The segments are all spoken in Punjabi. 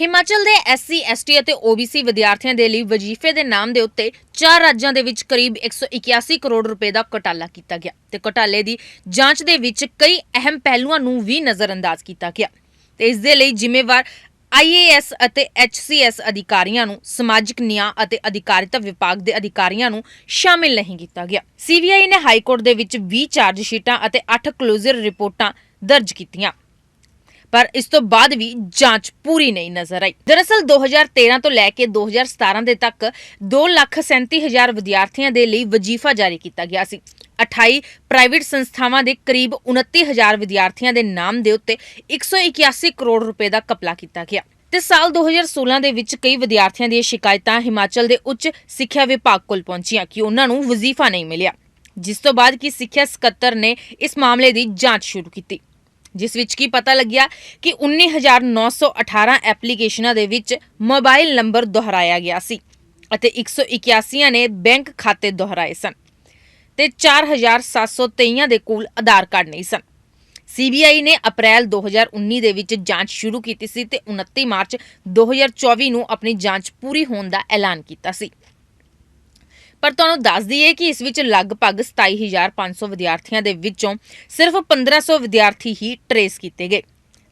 ਹਿਮਾਚਲ ਦੇ ਐਸਸੀ, ਐਸਟੀ ਅਤੇ ਓਬੀਸੀ ਵਿਦਿਆਰਥੀਆਂ ਦੇ ਲਈ ਵਜ਼ੀਫੇ ਦੇ ਨਾਮ ਦੇ ਉੱਤੇ ਚਾਰ ਰਾਜਾਂ ਦੇ ਵਿੱਚ ਕਰੀਬ 181 ਕਰੋੜ ਰੁਪਏ ਦਾ ਘੁਟਾਲਾ ਕੀਤਾ ਗਿਆ ਤੇ ਘੁਟਾਲੇ ਦੀ ਜਾਂਚ ਦੇ ਵਿੱਚ ਕਈ ਅਹਿਮ ਪਹਿਲੂਆਂ ਨੂੰ ਵੀ ਨਜ਼ਰਅੰਦਾਜ਼ ਕੀਤਾ ਗਿਆ। ਤੇ ਇਸ ਦੇ ਲਈ ਜ਼ਿੰਮੇਵਾਰ ਆਈਏਐਸ ਅਤੇ ਐਚਸੀਐਸ ਅਧਿਕਾਰੀਆਂ ਨੂੰ, ਸਮਾਜਿਕ ਨਿਆਂ ਅਤੇ ਅਧਿਕਾਰਿਤਾ ਵਿਭਾਗ ਦੇ ਅਧਿਕਾਰੀਆਂ ਨੂੰ ਸ਼ਾਮਿਲ ਨਹੀਂ ਕੀਤਾ ਗਿਆ। ਸੀਬੀਆਈ ਨੇ ਹਾਈ ਕੋਰਟ ਦੇ ਵਿੱਚ 20 ਚਾਰਜ ਸ਼ੀਟਾਂ ਅਤੇ 8 ਕਲੋਜ਼ਰ ਰਿਪੋਰਟਾਂ ਦਰਜ ਕੀਤੀਆਂ। ਪਰ ਇਸ ਤੋਂ ਬਾਅਦ ਵੀ ਜਾਂਚ ਪੂਰੀ ਨਹੀਂ ਨਜ਼ਰ ਆਈ। ਦਰਅਸਲ 2013 ਤੋਂ ਲੈ ਕੇ 2017 ਦੇ ਤੱਕ 2,37,000 ਵਿਦਿਆਰਥੀਆਂ ਦੇ ਲਈ ਵਜ਼ੀਫਾ ਜਾਰੀ ਕੀਤਾ ਗਿਆ ਸੀ। 28 ਪ੍ਰਾਈਵੇਟ ਸੰਸਥਾਵਾਂ ਦੇ ਕਰੀਬ 29,000 ਵਿਦਿਆਰਥੀਆਂ ਦੇ ਨਾਮ ਦੇ ਉੱਤੇ 181 ਕਰੋੜ ਰੁਪਏ ਦਾ ਕਪਲਾ ਕੀਤਾ ਗਿਆ। ਤੇ ਸਾਲ 2016 ਦੇ ਵਿੱਚ ਕਈ ਵਿਦਿਆਰਥੀਆਂ ਦੀਆਂ ਸ਼ਿਕਾਇਤਾਂ ਹਿਮਾਚਲ ਦੇ ਉੱਚ ਸਿੱਖਿਆ ਵਿਭਾਗ ਕੋਲ ਪਹੁੰਚੀਆਂ ਕਿ ਉਹਨਾਂ ਨੂੰ ਵਜ਼ੀਫਾ ਨਹੀਂ ਮਿਲਿਆ। ਜਿਸ ਤੋਂ ਬਾਅਦ ਕਿ ਸਿੱਖਿਆ ਸਕੱਤਰ ਨੇ ਇਸ ਮਾਮਲੇ ਦੀ ਜਾਂਚ ਸ਼ੁਰੂ ਕੀਤੀ। ਜਿਸ ਵਿੱਚ ਕੀ ਪਤਾ ਲੱਗਿਆ ਕਿ 19918 ਐਪਲੀਕੇਸ਼ਨਾਂ ਦੇ ਵਿੱਚ ਮੋਬਾਈਲ ਨੰਬਰ ਦੁਹਰਾਇਆ ਗਿਆ ਸੀ ਅਤੇ 181 ਨੇ ਬੈਂਕ ਖਾਤੇ ਦੁਹਰਾਏ ਸਨ ਤੇ 4723 ਦੇ ਕੋਲ ਆਧਾਰ ਕਾਰਡ ਨਹੀਂ ਸਨ। ਸੀਬੀਆਈ ਨੇ ਅਪ੍ਰੈਲ 2019 ਦੇ ਵਿੱਚ ਜਾਂਚ ਸ਼ੁਰੂ ਕੀਤੀ ਸੀ ਤੇ 29 ਮਾਰਚ 2024 ਨੂੰ ਆਪਣੀ ਜਾਂਚ ਪੂਰੀ ਹੋਣ ਦਾ ਐਲਾਨ ਕੀਤਾ ਸੀ। ਪਰ ਤੁਹਾਨੂੰ ਦੱਸ ਦਈਏ ਕਿ ਇਸ ਵਿੱਚ ਲਗਭਗ 27500 ਵਿਦਿਆਰਥੀਆਂ ਦੇ ਵਿੱਚੋਂ ਸਿਰਫ 1500 ਵਿਦਿਆਰਥੀ ਹੀ ਟਰੇਸ ਕੀਤੇ ਗਏ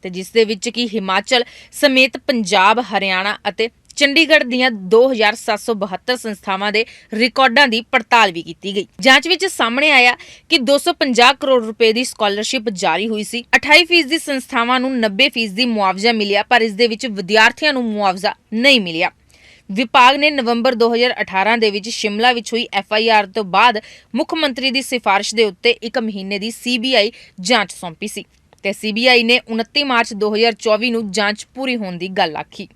ਤੇ ਜਿਸ ਦੇ ਵਿੱਚ ਕਿ ਹਿਮਾਚਲ ਸਮੇਤ ਪੰਜਾਬ, ਹਰਿਆਣਾ ਅਤੇ ਚੰਡੀਗੜ੍ਹ ਦੀਆਂ 2772 ਸੰਸਥਾਵਾਂ ਦੇ ਰਿਕਾਰਡਾਂ ਦੀ ਪੜਤਾਲ ਵੀ ਕੀਤੀ ਗਈ। ਜਾਂਚ ਵਿੱਚ ਸਾਹਮਣੇ ਆਇਆ ਕਿ 250 ਕਰੋੜ ਰੁਪਏ ਦੀ ਸਕਾਲਰਸ਼ਿਪ ਜਾਰੀ ਹੋਈ ਸੀ। 28% ਦੀ ਸੰਸਥਾਵਾਂ ਨੂੰ 90% ਦੀ ਮੁਆਵਜ਼ਾ ਮਿਲਿਆ, ਪਰ ਇਸ ਦੇ ਵਿੱਚ ਵਿਦਿਆਰਥੀਆਂ ਨੂੰ ਮੁਆਵਜ਼ਾ ਨਹੀਂ ਮਿਲਿਆ। ਵਿਭਾਗ ਨੇ ਨਵੰਬਰ 2018 ਦੇ ਵਿੱਚ ਸ਼ਿਮਲਾ ਵਿੱਚ ਹੋਈ ਐਫ ਆਈ ਆਰ ਤੋਂ ਬਾਅਦ ਮੁੱਖ ਮੰਤਰੀ ਦੀ ਸਿਫਾਰਿਸ਼ ਦੇ ਉੱਤੇ ਇੱਕ ਮਹੀਨੇ ਦੀ ਸੀਬੀਆਈ ਜਾਂਚ ਸੌਂਪੀ ਸੀ ਤੇ ਸੀਬੀਆਈ ਨੇ 29 ਮਾਰਚ 2024 ਨੂੰ ਜਾਂਚ ਪੂਰੀ ਹੋਣ ਦੀ ਗੱਲ ਆਖੀ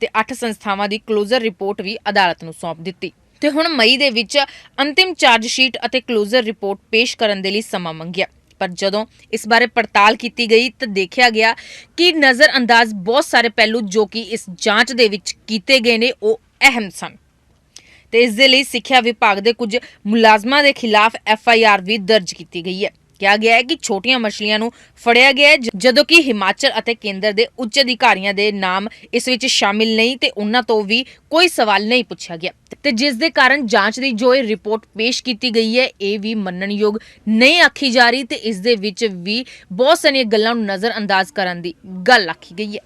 ਤੇ 8 ਸੰਸਥਾਵਾਂ ਦੀ ਕਲੋਜ਼ਰ ਰਿਪੋਰਟ ਵੀ ਅਦਾਲਤ ਨੂੰ ਸੌਂਪ ਦਿੱਤੀ। ਤੇ ਹੁਣ ਮਈ ਦੇ ਵਿੱਚ ਅੰਤਿਮ ਚਾਰਜ ਸ਼ੀਟ ਅਤੇ ਕਲੋਜ਼ਰ ਰਿਪੋਰਟ ਪੇਸ਼ ਕਰਨ ਦੇ ਲਈ ਸਮਾਂ ਮੰਗਿਆ। ਪਰ ਜਦੋਂ ਇਸ ਬਾਰੇ ਪੜਤਾਲ ਕੀਤੀ ਗਈ ਤਾਂ ਦੇਖਿਆ ਗਿਆ ਕਿ ਨਜ਼ਰ ਅੰਦਾਜ਼ ਬਹੁਤ ਸਾਰੇ ਪਹਿਲੂ ਜੋ ਕਿ ਇਸ ਜਾਂਚ ਦੇ ਵਿੱਚ ਕੀਤੇ ਗਏ ਨੇ, ਉਹ ਅਹਿਮ ਸਨ। ਤੇ ਇਸ ਦੇ ਲਈ ਸਿੱਖਿਆ ਵਿਭਾਗ ਦੇ ਕੁਝ ਮੁਲਾਜ਼ਮਾਂ ਦੇ ਖਿਲਾਫ ਐਫ ਆਈ ਆਰ ਵੀ ਦਰਜ ਕੀਤੀ ਗਈ ਹੈ। ਕਿਹਾ ਗਿਆ ਹੈ ਕਿ ਛੋਟੀਆਂ ਮਛਲੀਆਂ ਨੂੰ ਫੜਿਆ ਗਿਆ ਹੈ ਜਦੋਂ ਕਿ ਹਿਮਾਚਲ ਅਤੇ ਕੇਂਦਰ ਦੇ ਉੱਚ ਅਧਿਕਾਰੀਆਂ ਦੇ ਨਾਮ ਇਸ ਵਿੱਚ ਸ਼ਾਮਿਲ ਨਹੀਂ ਤੇ ਉਹਨਾਂ ਤੋਂ ਵੀ ਕੋਈ ਸਵਾਲ ਨਹੀਂ ਪੁੱਛਿਆ ਗਿਆ। ਤੇ ਜਿਸ ਦੇ ਕਾਰਨ ਜਾਂਚ ਦੀ ਜੋ ਇਹ ਰਿਪੋਰਟ ਪੇਸ਼ ਕੀਤੀ ਗਈ ਹੈ, ਇਹ ਵੀ ਮੰਨਣਯੋਗ ਨਹੀਂ ਆਖੀ ਜਾ ਰਹੀ ਤੇ ਇਸ ਦੇ ਵਿੱਚ ਵੀ ਬਹੁਤ ਸਾਰੀਆਂ ਗੱਲਾਂ ਨੂੰ ਨਜ਼ਰ ਅੰਦਾਜ਼ ਕਰਨ ਦੀ ਗੱਲ ਆਖੀ ਗਈ ਹੈ।